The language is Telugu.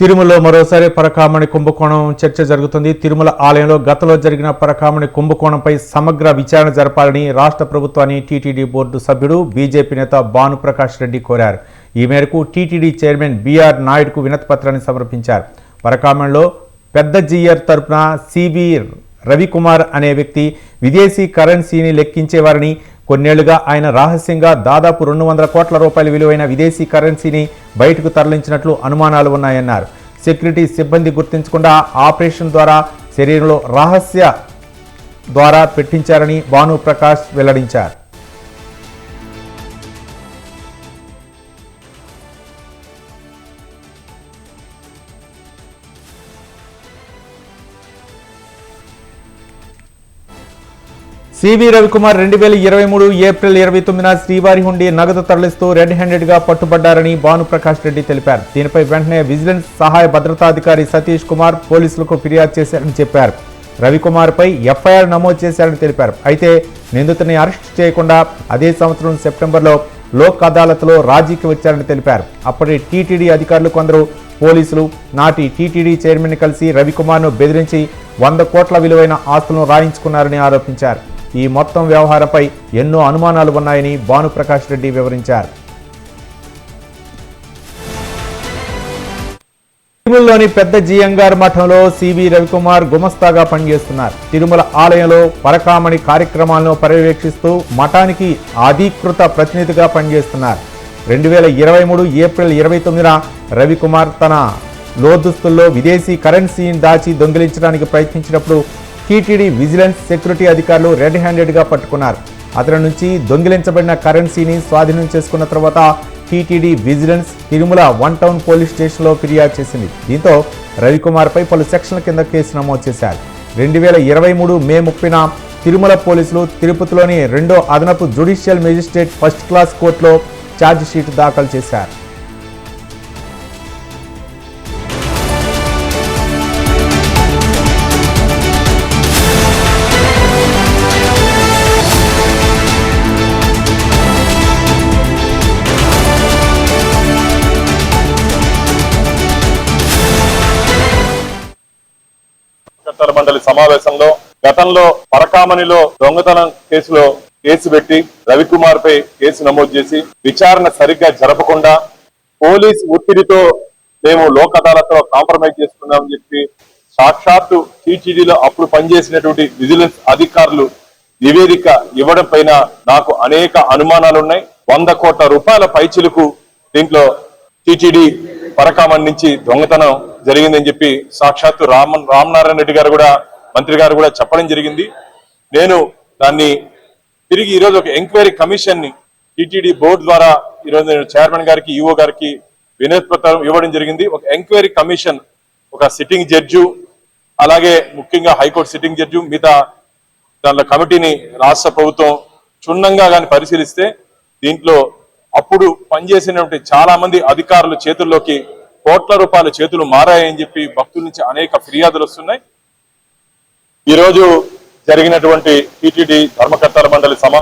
తిరుమలలో మరోసారి పరకామణి కుంభకోణం చర్చ జరుగుతుంది. తిరుమల ఆలయంలో గతంలో జరిగిన పరకామణి కుంభకోణంపై సమగ్ర విచారణ జరపాలని రాష్ట్ర ప్రభుత్వాన్ని టీటీడీ బోర్డు సభ్యుడు బీజేపీ నేత భానుప్రకాష్ రెడ్డి కోరారు. ఈ మేరకు టీటీడీ చైర్మన్ బీఆర్ నాయుడుకు వినతిపత్రాన్ని సమర్పించారు. పరకామణిలో పెద్ద జీయర్ తరపున సివి రవికుమార్ అనే వ్యక్తి విదేశీ కరెన్సీని లెక్కించేవారని కొన్నేళ్ళుగా ఆయన రహస్యంగా దాదాపు రెండు వందల కోట్ల రూపాయల విలువైన విదేశీ కరెన్సీని బయటకు తరలించినట్లు అనుమానాలు ఉన్నాయన్నారు. సెక్యూరిటీ సిబ్బంది గుర్తించకుండా ఆపరేషన్ ద్వారా శరీరంలో రహస్య ద్వారా పెట్టించారని భానుప్రకాష్ వెల్లడించారు. సివి రవికుమార్ రెండు వేల ఇరవై మూడు ఏప్రిల్ ఇరవై తొమ్మిదిన శ్రీవారి హుండి నగదు తరలిస్తూ రెడ్ హ్యాండెడ్గా పట్టుబడ్డారని భానుప్రకాష్ రెడ్డి తెలిపారు. దీనిపై వెంటనే విజిలెన్స్ సహాయ భద్రతాధికారి సతీష్ కుమార్ పోలీసులకు ఫిర్యాదు చేశారని చెప్పారు. రవికుమార్ పై ఎఫ్ఐఆర్ నమోదు చేశారని తెలిపారు. అయితే నిందితుని అరెస్ట్ చేయకుండా అదే సంవత్సరం సెప్టెంబర్లో లోక్ అదాలత్లో రాజీకి వచ్చారని తెలిపారు. అప్పటి టీటీడీ అధికారులు కొందరు పోలీసులు నాటి టీటీడీ చైర్మన్ కలిసి రవికుమార్ను బెదిరించి వంద కోట్ల విలువైన ఆస్తులను రాయించుకున్నారని ఆరోపించారు. ఈ మొత్తం వ్యవహారంపై ఎన్నో అనుమానాలు ఉన్నాయని భానుప్రకాష్ రెడ్డి వివరించారు. తిరుమలలోని పెద్ద జియంగార్ మఠంలో సివి రవికుమార్ గుమస్తాగా పనిచేస్తున్నారు. తిరుమల ఆలయంలో పరకామణి కార్యక్రమాలను పర్యవేక్షిస్తూ మఠానికి అధీకృత ప్రతినిధిగా పనిచేస్తున్నారు. రెండు వేల ఇరవై మూడు ఏప్రిల్ ఇరవై తొమ్మిదిన రవికుమార్ తన లోదుస్తుల్లో విదేశీ కరెన్సీని దాచి దొంగిలించడానికి ప్రయత్నించినప్పుడు టీటీడీ విజిలెన్స్ సెక్యూరిటీ అధికారులు రెడ్ హ్యాండెడ్గా పట్టుకున్నారు. అతని నుంచి దొంగిలించబడిన కరెన్సీని స్వాధీనం చేసుకున్న తర్వాత TTD vigilance Tirumala one town police స్టేషన్లో ఫిర్యాదు చేసింది. దీంతో రవికుమార్పై పలు సెక్షన్ల కింద కేసు నమోదు చేశారు. రెండు వేల ఇరవై మూడు మే ముప్పిన తిరుమల పోలీసులు తిరుపతిలోని రెండో అదనపు జ్యుడిషియల్ మేజిస్ట్రేట్ ఫస్ట్ క్లాస్ కోర్టులో ఛార్జ్ షీట్ దాఖలు చేశారు. కలెక్టర్ మండలి సమావేశంలో గతంలో పరకామణిలో దొంగతనం కేసులో కేసు పెట్టి రవికుమార్ పై కేసు నమోదు చేసి విచారణ సరిగ్గా జరపకుండా పోలీస్ ఒత్తిడితో మేము లోక్ అదాలత్లో కాంప్రమైజ్ చేసుకున్నామని చెప్పి సాక్షాత్తు టీటీడీలో అప్పుడు పనిచేసినటువంటి విజిలెన్స్ అధికారులు నివేదిక ఇవ్వడం పైన నాకు అనేక అనుమానాలు ఉన్నాయి వంద కోట్ల రూపాయల పైచిలకు దీంట్లో టీటీడీ పరకామణి నుంచి దొంగతనం జరిగిందని చెప్పి సాక్షాత్తు రామ రామనారాయణ రెడ్డి గారు కూడా మంత్రి గారు కూడా చెప్పడం జరిగింది. నేను దాన్ని తిరిగి ఈరోజు ఒక ఎంక్వైరీ కమిషన్ని టీటీడీ బోర్డు ద్వారా ఈరోజు నేను చైర్మన్ గారికి ఈఓ గారికి వినతి పత్రం ఇవ్వడం జరిగింది. ఒక ఎంక్వైరీ కమిషన్ ఒక సిట్టింగ్ జడ్జు అలాగే ముఖ్యంగా హైకోర్టు సిట్టింగ్ జడ్జు మిగతా దానిలో కమిటీని రాష్ట్ర ప్రభుత్వం క్షుణ్ణంగా కానీ పరిశీలిస్తే దీంట్లో అప్పుడు పనిచేసినటువంటి చాలా మంది అధికారుల చేతుల్లోకి కోట్ల రూపాయల చేతులు మారాయని చెప్పి భక్తుల నుంచి అనేక ఫిర్యాదులు వస్తున్నాయి. ఈ రోజు జరిగినటువంటి టీటీడీ ధర్మకర్తల మండలి సమా